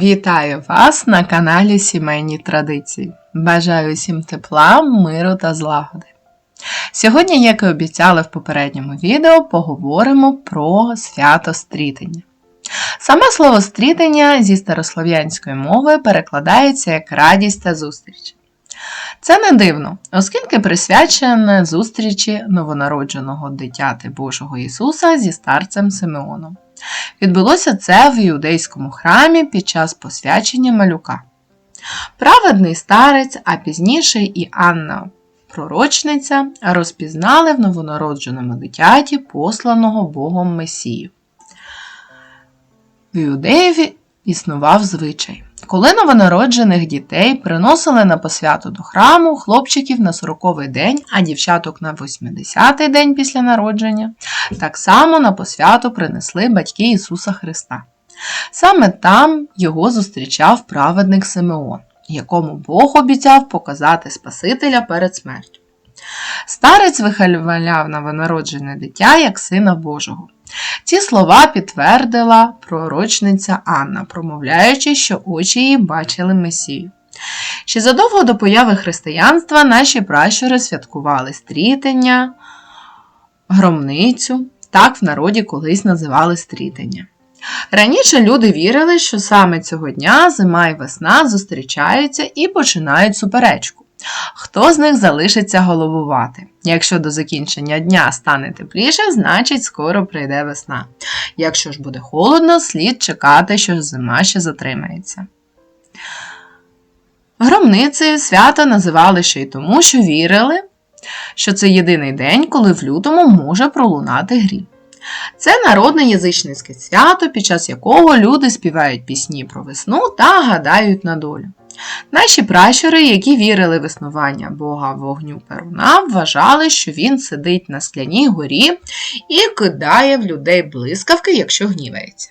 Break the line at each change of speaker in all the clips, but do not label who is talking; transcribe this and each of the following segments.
Вітаю вас на каналі Сімейні Традиції. Бажаю всім тепла, миру та злагоди. Сьогодні, як і обіцяли в попередньому відео, поговоримо про свято стрітення. Саме слово стрітення зі старослов'янської мови перекладається як радість та зустріч. Це не дивно, оскільки присвячене зустрічі новонародженого дитяти Божого Ісуса зі старцем Симеоном. Відбулося це в іудейському храмі під час посвячення малюка. Праведний старець, а пізніше і Анна пророчниця розпізнали в новонародженому дитяті посланого Богом Месію. В Іудеєві існував звичай. Коли новонароджених дітей приносили на посвяту до храму, хлопчиків на 40-й день, а дівчаток на 80-й день після народження, так само на посвяту принесли батьки Ісуса Христа. Саме там його зустрічав праведник Симеон, якому Бог обіцяв показати Спасителя перед смертю. Старець вихваляв новонароджене дитя як сина Божого. Ці слова підтвердила пророчниця Анна, промовляючи, що очі її бачили Месію. Ще задовго до появи християнства наші пращури святкували стрітення, громницю, так в народі колись називали стрітення. Раніше люди вірили, що саме цього дня зима і весна зустрічаються і починають суперечку. Хто з них залишиться головувати? Якщо до закінчення дня стане тепліше, значить скоро прийде весна. Якщо ж буде холодно, слід чекати, що зима ще затримається. Громницею свято називали ще й тому, що вірили, що це єдиний день, коли в лютому може пролунати грім. Це народне язичницьке свято, під час якого люди співають пісні про весну та гадають на долю. Наші пращури, які вірили в існування Бога вогню Перуна, вважали, що він сидить на скляній горі і кидає в людей блискавки, якщо гнівається.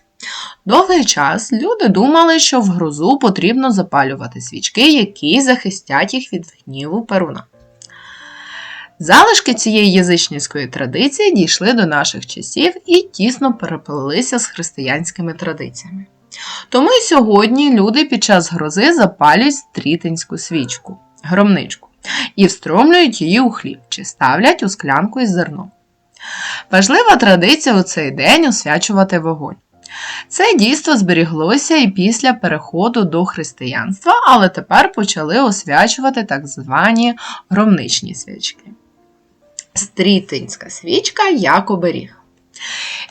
Довгий час люди думали, що в грозу потрібно запалювати свічки, які захистять їх від гніву Перуна. Залишки цієї язичницької традиції дійшли до наших часів і тісно переплелися з християнськими традиціями. Тому й сьогодні люди під час грози запалюють стрітинську свічку, громничку, і встромлюють її у хліб чи ставлять у склянку із зерном. Важлива традиція у цей день освячувати вогонь. Це дійство зберіглося і після переходу до християнства, але тепер почали освячувати так звані громничні свічки. Стрітинська свічка як оберіг.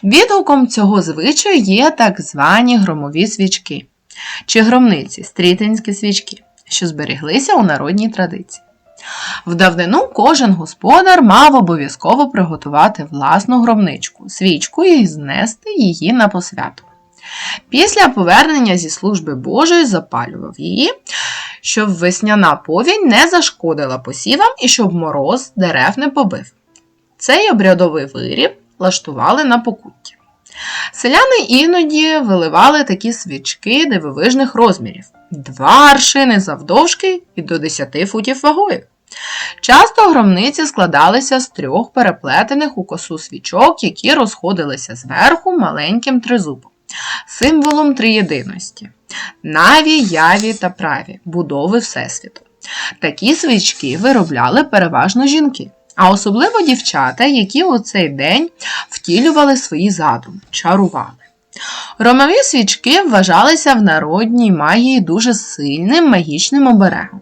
Відгуком цього звичаю є так звані громові свічки чи громниці, стрітинські свічки, що зберіглися у народній традиції. В давнину кожен господар мав обов'язково приготувати власну громничку, свічку і знести її на посвяту. Після повернення зі служби Божої запалював її, щоб весняна повінь не зашкодила посівам і щоб мороз дерев не побив. Цей обрядовий виріб влаштували на покутті. Селяни іноді виливали такі свічки дивовижних розмірів: два аршини завдовжки і до 10 футів вагою. Часто громниці складалися з трьох переплетених у косу свічок, які розходилися зверху маленьким тризубом, символом триєдиності, наві, яві та праві, будови Всесвіту. Такі свічки виробляли переважно жінки а особливо дівчата, які у цей день втілювали свої задуми, чарували. Ромові свічки вважалися в народній магії дуже сильним магічним оберегом.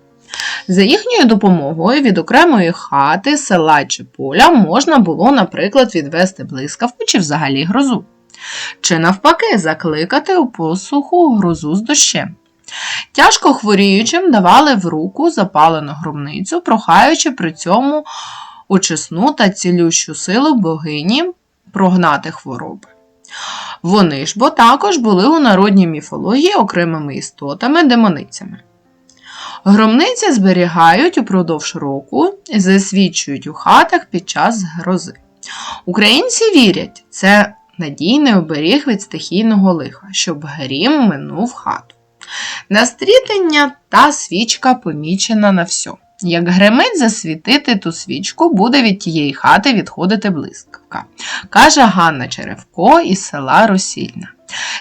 За їхньою допомогою від окремої хати, села чи поля можна було, наприклад, відвести блискавку чи взагалі грозу. Чи навпаки, закликати у посуху грозу з дощем. Тяжко хворіючим давали в руку запалену гробницю, прохаючи при цьому очисну та цілющу силу богині прогнати хвороби. Вони ж бо також були у народній міфології окремими істотами демоницями. Громниці зберігають упродовж року засвідчують у хатах під час грози. Українці вірять, це надійний оберіг від стихійного лиха, щоб грім минув хату. Настрітення та свічка помічена на всьому. Як гремить засвітити ту свічку, буде від тієї хати відходити блискавка, каже Ганна Черевко із села Росільна.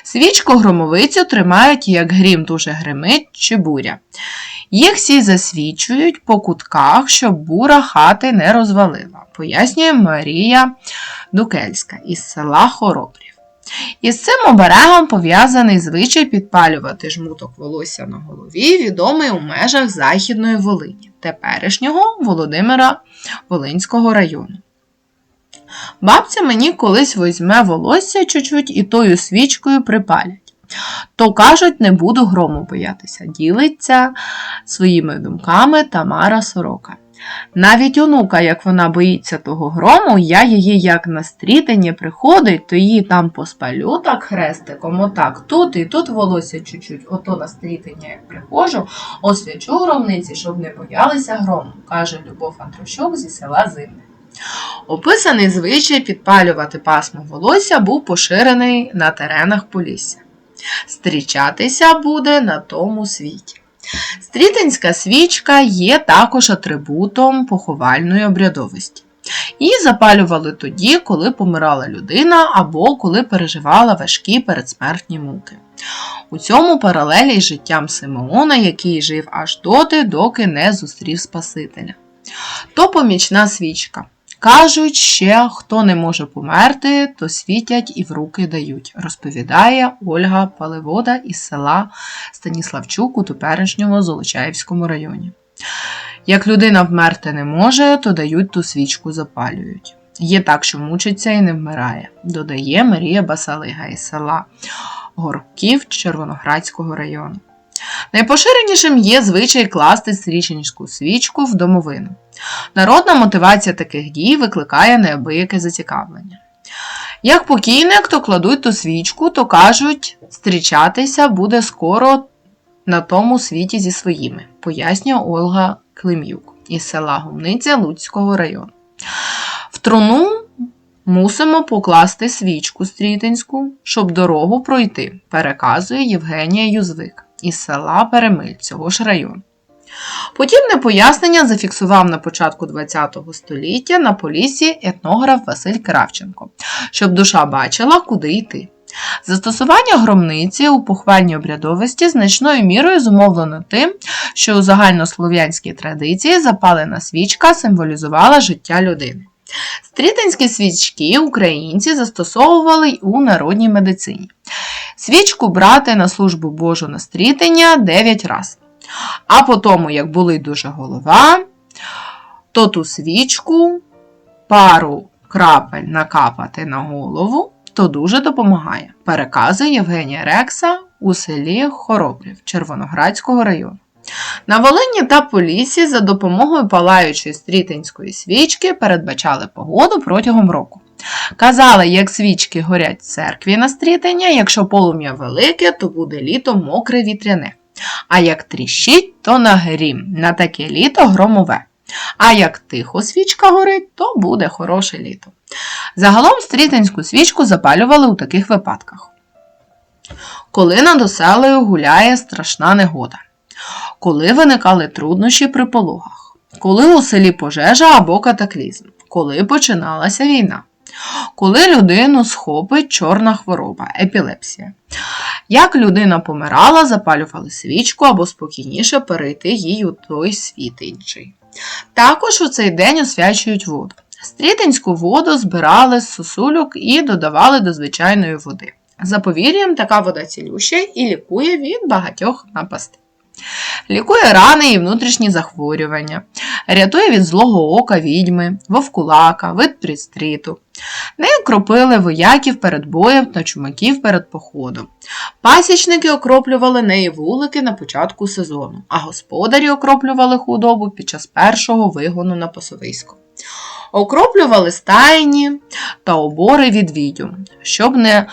Свічку громовицю тримають, як грім дуже гримить чи буря. Їх всі засвічують по кутках, щоб бура хати не розвалила, пояснює Марія Дукельська із села Хоробрів. Із цим оберегом пов'язаний звичай підпалювати жмуток волосся на голові, відомий у межах Західної Волині, теперішнього Володимира Волинського району. Бабця мені колись візьме волосся чуть-чуть і тою свічкою припалять. То кажуть, не буду грому боятися, ділиться своїми думками Тамара Сорока. Навіть онука, як вона боїться того грому, я її як на стрітення приходить, то її там поспалю так хрестиком, отак, тут і тут волосся чуть-чуть, ото на стрітення, як приходжу, освячу громниці, щоб не боялися грому, каже Любов Андрощук зі села Зимне. Описаний звичай підпалювати пасмо волосся був поширений на теренах Полісся. Стрічатися буде на тому світі. Стрітинська свічка є також атрибутом поховальної обрядовості. Її запалювали тоді, коли помирала людина або коли переживала важкі передсмертні муки. У цьому паралелі з життям Симеона, який жив аж доти, доки не зустрів Спасителя. То помічна свічка. Кажуть, ще хто не може померти, то світять і в руки дають, розповідає Ольга Паливода із села Станіславчук у теперішньому Золочаївському районі. Як людина вмерти не може, то дають ту свічку запалюють. Є так, що мучиться і не вмирає, додає Марія Басалига із села Горків Червоноградського району. Найпоширенішим є звичай класти стріченську свічку в домовину. Народна мотивація таких дій викликає неабияке зацікавлення. Як покійник, то кладуть ту свічку, то кажуть, зустрічатися буде скоро на тому світі зі своїми, пояснює Ольга Клим'юк із села Гумниця Луцького району. В труну мусимо покласти свічку стрітинську, щоб дорогу пройти, переказує Євгенія Юзвик із села Перемиль цього ж району. Подібне пояснення зафіксував на початку ХХ століття на полісі етнограф Василь Кравченко, щоб душа бачила, куди йти. Застосування громниці у похвальній обрядовості значною мірою зумовлено тим, що у загальнослов'янській традиції запалена свічка символізувала життя людини. Стрітинські свічки українці застосовували й у народній медицині. Свічку брати на службу Божу на стрітення 9 разів. А по тому, як болить дуже голова, то ту свічку пару крапель накапати на голову, то дуже допомагає. Переказує Євгенія Рекса у селі Хоробрів Червоноградського району. На Волині та Полісі за допомогою палаючої стрітинської свічки передбачали погоду протягом року. Казали, як свічки горять в церкві на стрітення, якщо полум'я велике, то буде літо мокре вітряне. А як тріщить, то на грім, на таке літо громове. А як тихо свічка горить, то буде хороше літо. Загалом стрітинську свічку запалювали у таких випадках. Коли над оселею гуляє страшна негода, коли виникали труднощі при пологах, коли у селі пожежа або катаклізм, коли починалася війна, коли людину схопить чорна хвороба, епілепсія. Як людина помирала, запалювали свічку або спокійніше перейти їй у той світ інший. Також у цей день освячують воду. Стрітинську воду збирали з сосульок і додавали до звичайної води. За повір'ям, така вода цілюща і лікує від багатьох напастей. Лікує рани і внутрішні захворювання, рятує від злого ока відьми, вовкулака, вид пристріту. Нею кропили вояків перед боєм та чумаків перед походом. Пасічники окроплювали неї вулики на початку сезону, а господарі окроплювали худобу під час першого вигону на пасовисько. Окроплювали стайні та обори від відьом, щоб не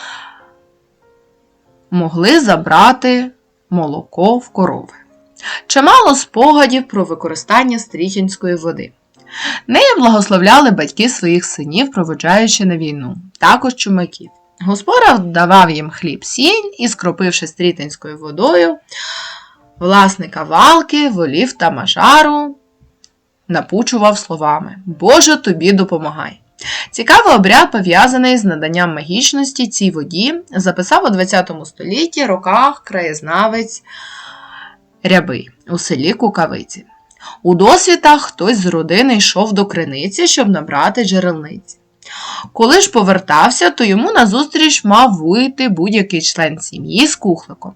могли забрати молоко в корови. Чимало спогадів про використання стрічинської води. Нею благословляли батьки своїх синів, проводжаючи на війну, також чумаків. Господар давав їм хліб сінь і, скропивши стрітинською водою, власника валки, волів та мажару, напучував словами Боже тобі допомагай! Цікавий обряд, пов'язаний з наданням магічності цій воді, записав у 20 столітті роках краєзнавець Рябий у селі Кукавиці. У досвітах хтось з родини йшов до криниці, щоб набрати джерелниці. Коли ж повертався, то йому назустріч мав вийти будь-який член сім'ї з кухликом.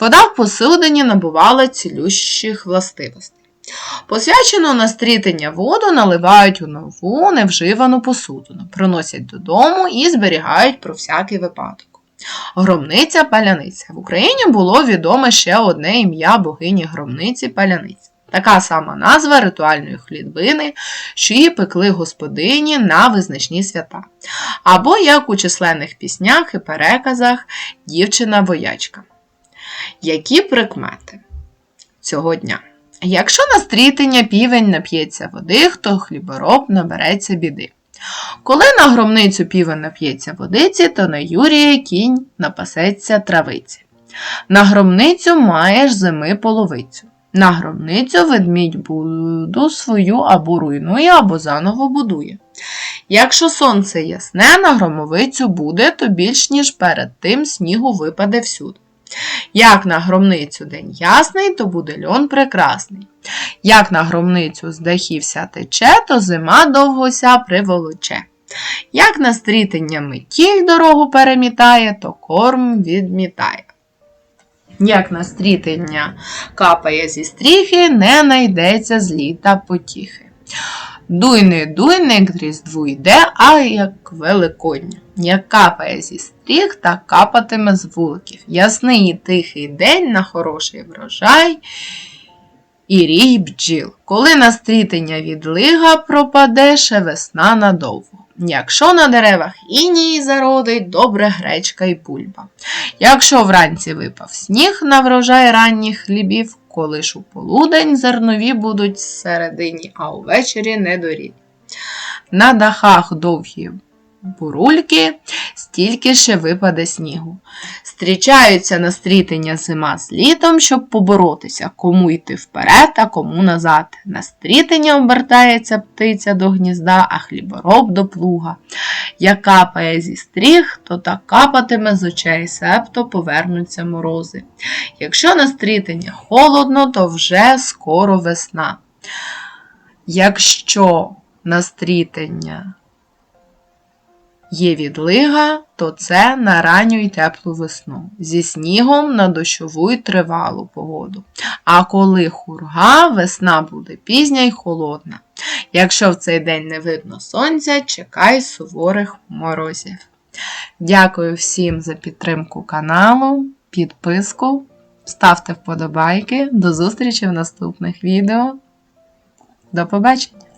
Вода в посудині набувала цілющих властивостей. Посвячену на стрітення воду наливають у нову невживану посудину, приносять додому і зберігають про всякий випадок. Громниця паляниця. В Україні було відоме ще одне ім'я богині громниці паляниці. Така сама назва ритуальної хлібини, що її пекли господині на визначні свята. Або, як у численних піснях і переказах, дівчина-воячка. Які прикмети цього дня? Якщо на стрітення півень нап'ється води, то хлібороб набереться біди. Коли на громницю півень нап'ється водиці, то на Юрія кінь напасеться травиці. На громницю маєш зими половицю. На громницю ведмідь буду свою або руйнує, або заново будує. Якщо сонце ясне, на громовицю буде, то більш ніж перед тим снігу випаде всюди. Як на громницю день ясний, то буде льон прекрасний. Як на громницю з дахівся тече, то зима довгося приволоче. Як на стрітення метіль дорогу перемітає, то корм відмітає. Як на стрітення капає зі стріхи, не найдеться з літа потіхи. Дуй не дуй, к різдву йде, а як великодня. Як капає зі стріх, так капатиме з вуликів. Ясний і тихий день на хороший врожай і рій бджіл. Коли на стрітення відлига пропаде, ще весна надовго. Якщо на деревах іній зародить, добре гречка і бульба. Якщо вранці випав сніг на врожай ранніх хлібів, коли ж у полудень зернові будуть всередині, а увечері недорід. На дахах довгі бурульки, стільки ще випаде снігу. Стрічаються на стрітення зима з літом, щоб поборотися, кому йти вперед, а кому назад. На стрітення обертається птиця до гнізда, а хлібороб до плуга. Як капає зі стріх, то так капатиме з очей, себто повернуться морози. Якщо на стрітення холодно, то вже скоро весна. Якщо на стрітення є відлига, то це на ранню й теплу весну, зі снігом на дощову й тривалу погоду. А коли хурга, весна буде пізня й холодна. Якщо в цей день не видно сонця, чекай суворих морозів. Дякую всім за підтримку каналу, підписку, ставте вподобайки. До зустрічі в наступних відео. До побачення!